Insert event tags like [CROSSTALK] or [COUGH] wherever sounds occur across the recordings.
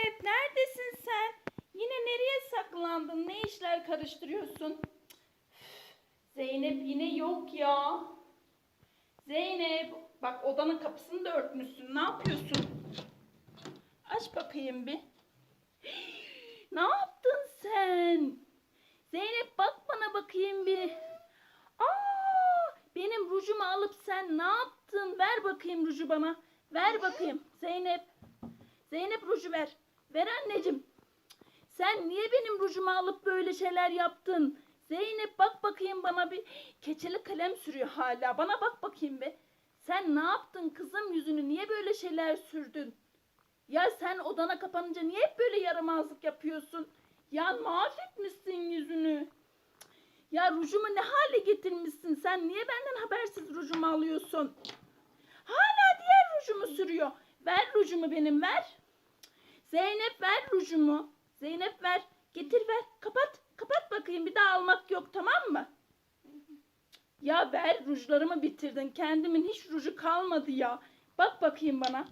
Zeynep neredesin sen? Yine nereye saklandın? Ne işler karıştırıyorsun? Zeynep yine yok ya. Zeynep bak odanın kapısını da örtmüşsün. Ne yapıyorsun? Aç bakayım bir. [GASPS] Ne yaptın sen? Zeynep bak bana bakayım bir. Aa, benim rujumu alıp sen ne yaptın? Ver bakayım ruju bana. Ver bakayım. Zeynep. Zeynep ruju ver. Ver anneciğim. Sen niye benim rujumu alıp böyle şeyler yaptın? Zeynep bak bakayım bana bir keçeli kalem sürüyor hala. Bana bak bakayım bir. Sen ne yaptın kızım yüzünü? Niye böyle şeyler sürdün? Ya sen odana kapanınca niye hep böyle yaramazlık yapıyorsun? Ya mahvetmişsin yüzünü. Ya rujumu ne hale getirmişsin sen? Niye benden habersiz rujumu alıyorsun? Hala diğer rujumu sürüyor. Ver rujumu benim ver. Zeynep ver rujumu. Zeynep ver. Getir ver. Kapat. Kapat bakayım. Bir daha almak yok tamam mı? Ya ver rujlarımı bitirdin. Kendimin hiç ruju kalmadı ya. Bak bakayım bana.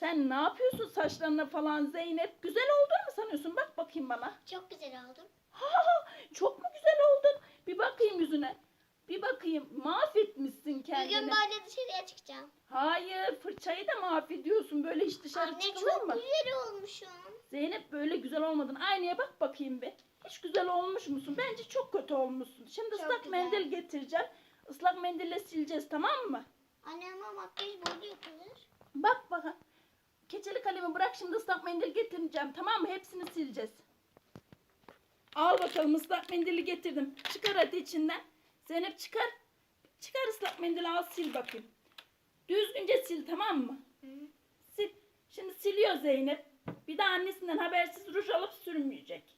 Sen ne yapıyorsun saçlarına falan Zeynep? Güzel olduğunu mu sanıyorsun? Bak bakayım bana. Çok güzel oldum. Ha, çok mu güzel oldun? Bir bakayım yüzüne. Bir bakayım. Mahvetmişsin kendini. Bugün böyle dışarıya çıkacağım. Hayır, fırçayı da mahvediyorsun. Böyle hiç dışarı Anne çıkılır çok mı? güzel olmuşum. Zeynep böyle güzel olmadın. Aynaya bak bakayım bir. Hiç güzel olmuş musun? Bence çok kötü olmuşsun. Şimdi Çok ıslak güzel. mendil getireceğim. Islak mendille sileceğiz tamam mı? Anne ama makyaj böyle yapılır. Bak bak. Keçeli kalemi bırak şimdi ıslak mendil getireceğim tamam mı? Hepsini sileceğiz. Al bakalım ıslak mendili getirdim. Çıkar hadi içinden. Zeynep çıkar. Çıkar ıslak mendili al sil bakayım. Düzgünce sil tamam mı? Sil. Şimdi siliyor Zeynep. Bir de annesinden habersiz ruj alıp sürmeyecek.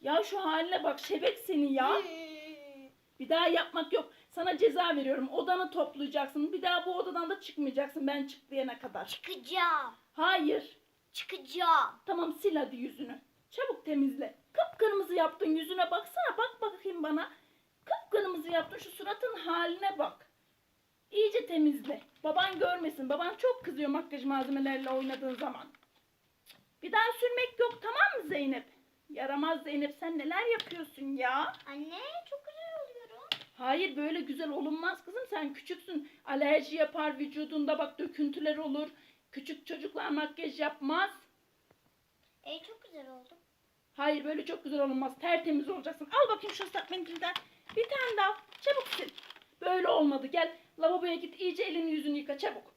Ya şu haline bak şebek seni ya. Bir daha yapmak yok. Sana ceza veriyorum. Odanı toplayacaksın. Bir daha bu odadan da çıkmayacaksın ben çık diyene kadar. Çıkacağım. Hayır. Çıkacağım. Tamam sil hadi yüzünü. Çabuk temizle. Kıpkırmızı yaptın yüzüne baksana. Bak bakayım bana. Kıpkırmızı yaptın şu suratın haline bak. İyice temizle. Baban görmesin. Baban çok kızıyor makyaj malzemeleriyle oynadığın zaman. Bir daha sürmek yok tamam mı Zeynep? Yaramaz Zeynep sen neler yapıyorsun ya? Anne çok güzel oluyorum. Hayır böyle güzel olunmaz kızım sen küçüksün. Alerji yapar vücudunda bak döküntüler olur. Küçük çocuklar makyaj yapmaz. E çok güzel oldum. Hayır böyle çok güzel olmaz. Tertemiz olacaksın. Al bakayım şu ıslak mendilden. Bir tane daha. Çabuk sil. Böyle olmadı. Gel lavaboya git iyice elini yüzünü yıka çabuk.